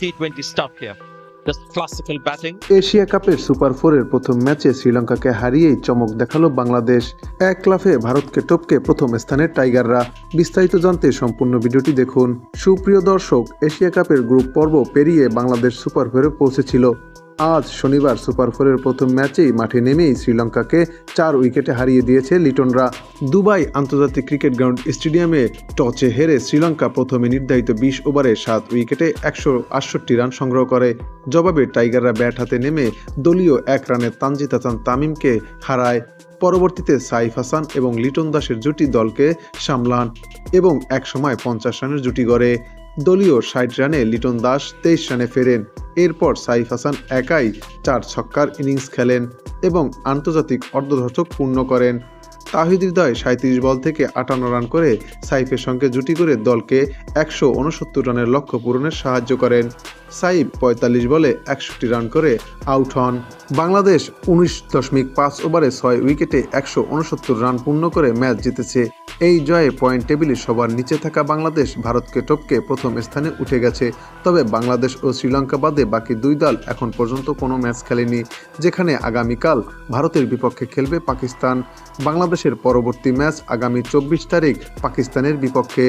T20 stuff here. Just classical batting. Asia কাপের super ফোরের প্রথম ম্যাচে শ্রীলঙ্কাকে হারিয়েই চমক দেখাল বাংলাদেশ এক লাফে ভারতকে টপকে প্রথম স্থানে টাইগাররা বিস্তারিত জানতে সম্পূর্ণ ভিডিওটি দেখুন সুপ্রিয় দর্শক, এশিয়া কাপের গ্রুপ পর্ব পেরিয়ে বাংলাদেশ সুপার ফোরে পৌঁছেছিল আজ শনিবার সুপার ফোরের প্রথম ম্যাচেই মাঠে নেমেই শ্রীলঙ্কাকে চার উইকেটে হারিয়ে দিয়েছে লিটনরা। দুবাই আন্তর্জাতিক ক্রিকেট গ্রাউন্ড স্টেডিয়ামে টচে হেরে শ্রীলঙ্কা প্রথমে নির্ধারিত বিশ ওভারে সাত উইকেটে একশো আটষট্টি রান সংগ্রহ করে। জবাবে টাইগাররা ব্যাট হাতে নেমে দলীয় এক রানে তানজিদ হাসান তামিমকে হারায়। পরবর্তীতে সাইফ হাসান এবং লিটন দাসের জুটি দলকে সামলান এবং একসময় পঞ্চাশ রানের জুটি গড়ে। দলীয় ষাট রানে লিটন দাস তেইশ রানে ফেরেন। এরপর সাইফ হাসান একাই চার ছক্কার ইনিংস খেলেন এবং আন্তর্জাতিক অর্ধশতক পূর্ণ করেন। তাহিদ হৃদয় সাঁত্রিশ বল থেকে আটান্ন রান করে সাইফের সঙ্গে জুটি করে দলকে একশো উনসত্তর রানের লক্ষ্য পূরণে সাহায্য করেন। সাইফ পঁয়তাল্লিশ বলে একষট্টি রান করে আউট হন। বাংলাদেশ উনিশ দশমিক পাঁচ ওভারে ছয় উইকেটে একশো উনসত্তর রান পূর্ণ করে ম্যাচ জিতেছে। এই জয়ে পয়েন্ট টেবিলে সবার নিচে থাকা বাংলাদেশ ভারতকে টপকে প্রথম স্থানে উঠে গেছে। তবে বাংলাদেশ ও শ্রীলঙ্কা বাদে বাকি দুই দল এখন পর্যন্ত কোনো ম্যাচ খেলেনি, যেখানে আগামীকাল ভারতের বিপক্ষে খেলবে পাকিস্তান। বাংলাদেশের পরবর্তী ম্যাচ আগামী চব্বিশ তারিখ পাকিস্তানের বিপক্ষে।